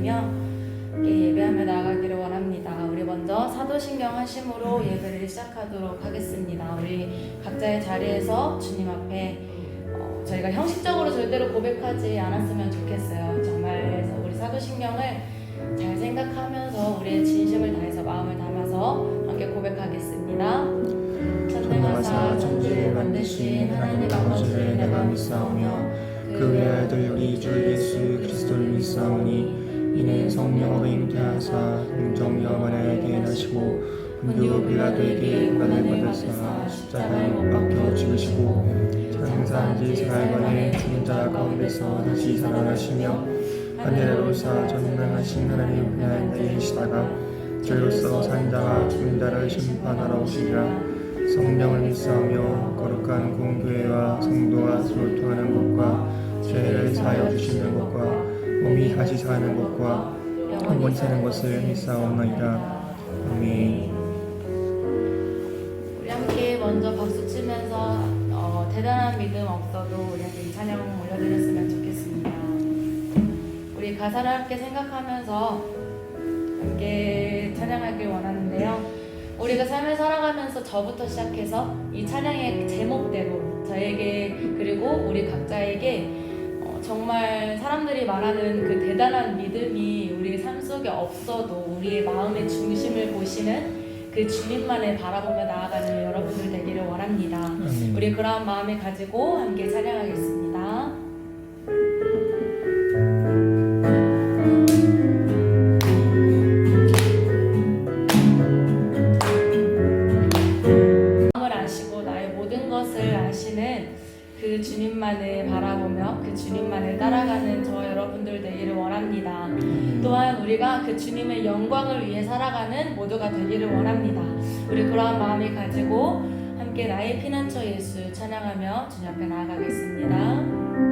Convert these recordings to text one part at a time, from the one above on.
드리며 예배하며 나아가기를 원합니다. 우리 먼저 사도신경 하심으로 예배를 시작하도록 하겠습니다. 우리 각자의 자리에서 주님 앞에 어, 저희가 형식적으로 절대로 고백하지 않았으면 좋겠어요. 정말 우리 사도신경을 잘 생각하면서 우리의 진심을 다해서 마음을 담아서 함께 고백하겠습니다. 전능하사 천지를 만드신 하나님 아버지를 내가 믿사오며 그 외아들 우리 주 예수 그리스도를 믿사오니 이는 성령으로 잉태하사 공정 여만에게 나시고 본디오 빌라도에게 인간을 받으사 십자가에 못 박혀 죽으시고 장사한 지 사흘 만에 죽은 자 가운데서 다시 살아나시며 하늘에 오사 전능하신 하나님 은혜에 계시다가 저희로서 산자와 죽은 자를 심판하러 오시리라. 성령을 믿사오며 거룩한 공교회와 성도와 서로 통하는 것과 죄를 사하여 주시는 것과 몸이 다시 사는 것과 영원히 사는 것을 믿사오나이다. 아멘. 우리 함께 먼저 박수 치면서 어, 대단한 믿음 없어도 우리한테 이 찬양 올려드렸으면 좋겠습니다. 우리 가사를 함께 생각하면서 함께 찬양하길 원하는데요. 우리가 삶을 살아가면서 저부터 시작해서 이 찬양의 제목대로 저에게 그리고 우리 각자에게 어, 정말 사람들이 말하는 그 대단한 믿음이 우리 삶 속에 없어도 우리의 마음의 중심을 보시는 그 주님만을 바라보며 나아가는 여러분들 되기를 원합니다. 아멘. 우리 그러한 마음을 가지고 함께 찬양하겠습니다. 그 주님만을 바라보며 그 주님만을 따라가는 저 여러분들 되기를 원합니다. 또한 우리가 그 주님의 영광을 위해 살아가는 모두가 되기를 원합니다. 우리 그러한 마음을 가지고 함께 나의 피난처 예수 찬양하며 주님 앞에 나아가겠습니다.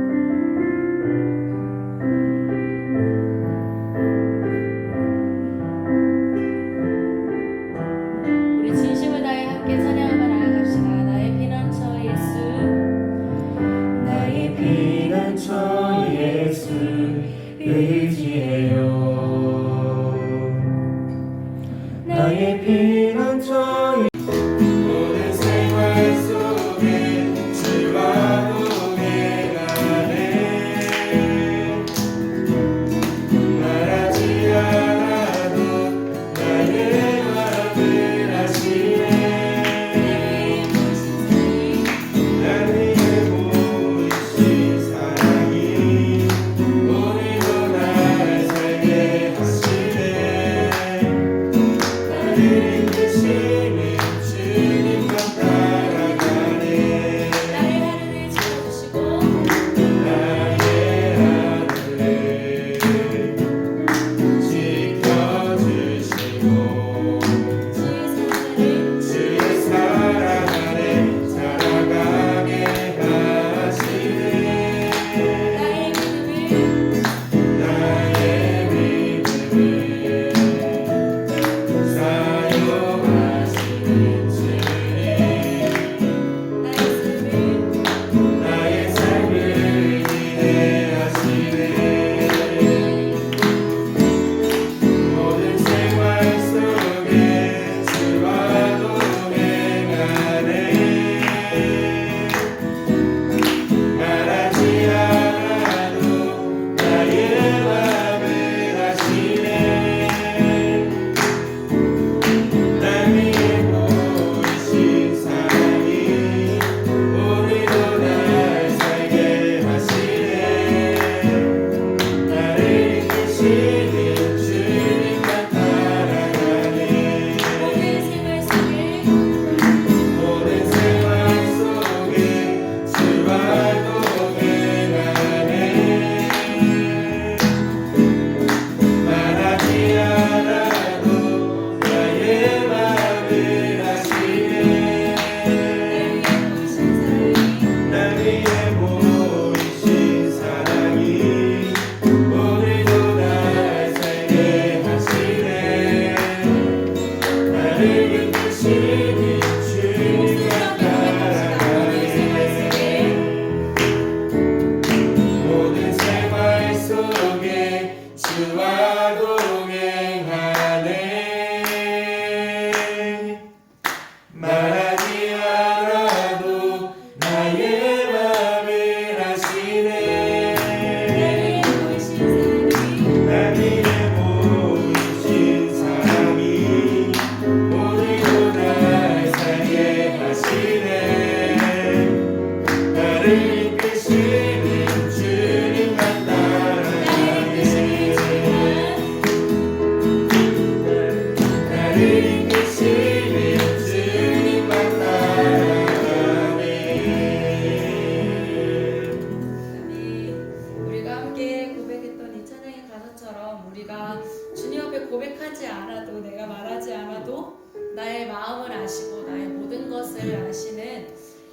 고백하지 않아도 내가 말하지 않아도 나의 마음을 아시고 나의 모든 것을 아시는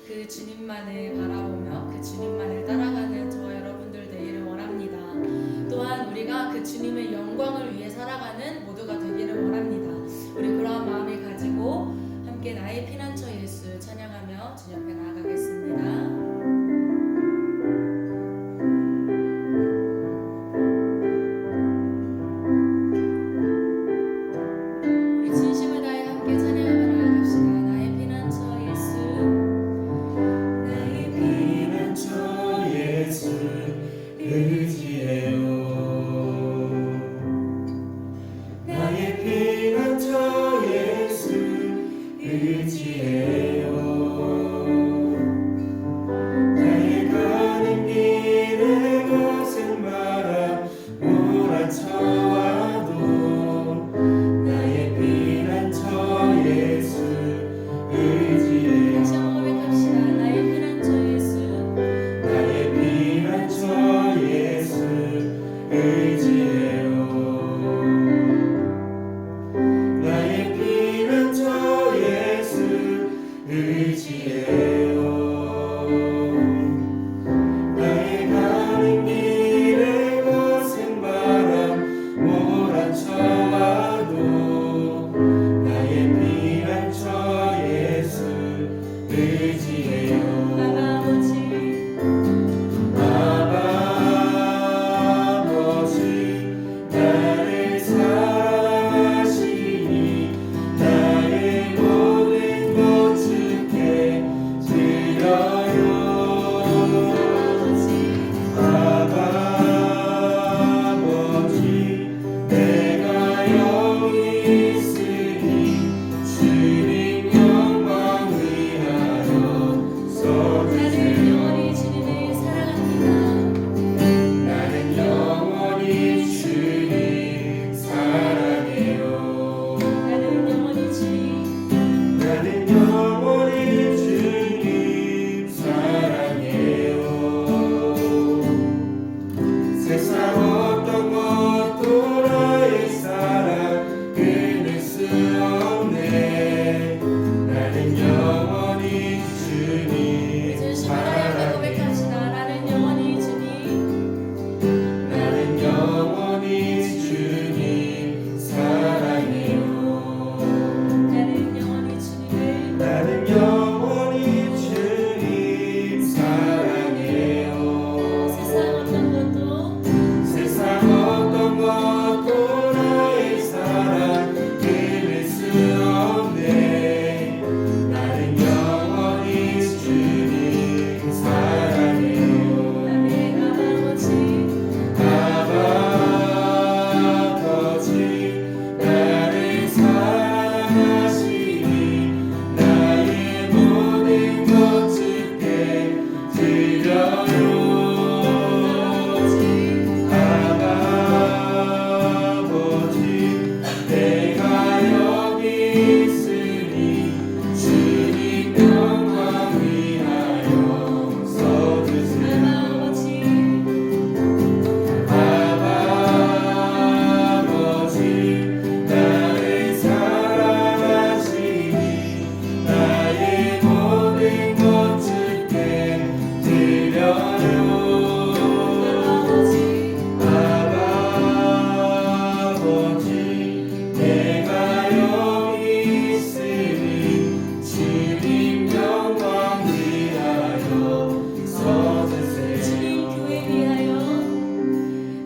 그 주님만을 바라보며 그 주님만을 따라가는 저와 여러분들 되기를 원합니다. 그 영광을 위해 Ooh.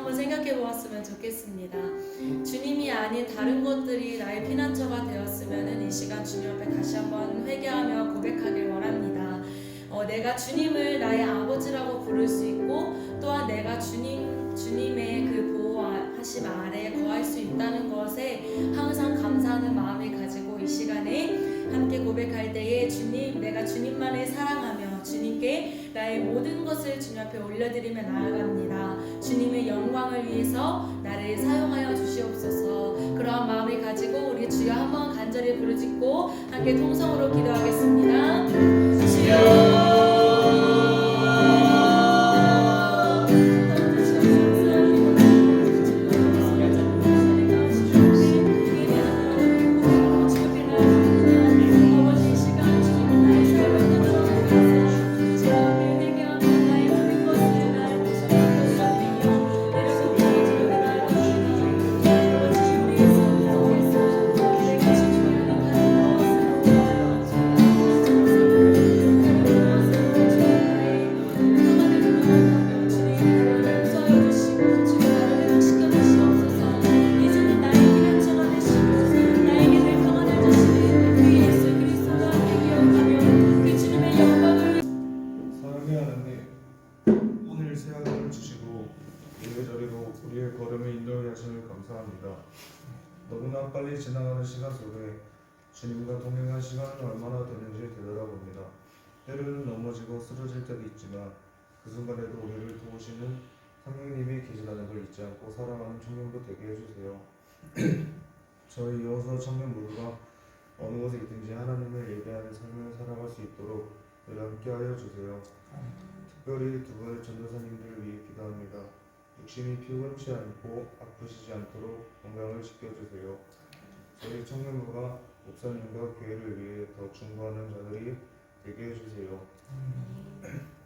한번 생각해 보았으면 좋겠습니다. 주님이 아닌 다른 것들이 나의 피난처가 되었으면 이 시간 주님 앞에 다시 한번 회개하며 고백하길 원합니다. 어, 내가 주님을 나의 아버지라고 부를 수 있고 또한 내가 주님 주님의 그 보호하심 아래에 거할 수 있다는 것에 항상 감사하는 마음을 가지고 이 시간에 함께 고백할 때에 주님 내가 주님만을 사랑하며 주님께 나의 모든 것을 주님 앞에 올려드리며 나아갑니다. 주님의 영광을 위해서 나를 사용하여 주시옵소서. 그러한 마음을 가지고 우리 주여 한번 간절히 부르짖고 함께 통성으로 기도하겠습니다. 사랑 감사합니다. 너무나 빨리 지나가는 시간 속에 주님과 동행한 시간은 얼마나 되는지 되돌아봅니다. 때로는 넘어지고 쓰러질 때도 있지만 그 순간에도 우리를 도우시는 성령님이 계시다는 걸 잊지 않고 사랑하는 청년도 되게 해주세요. 저희 여호서 청년 모두가 어느 곳에 있든지 하나님을 예배하는 삶을 살아갈 수 있도록 늘 함께하여 주세요. 특별히 두 분의 전도사님들을 위해 기도합니다. 육신이 피곤치 않고 아프시지 않도록 건강을 지켜주세요. 저희 청년부가 목사님과 교회를 위해 더 중보하는 자들이 되게 해주세요.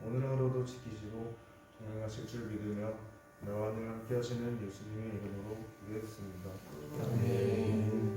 오늘 하루도 지키시고 동행하실 줄 믿으며 나와 늘 함께 하시는 예수님의 이름으로 기도했습니다. 아멘.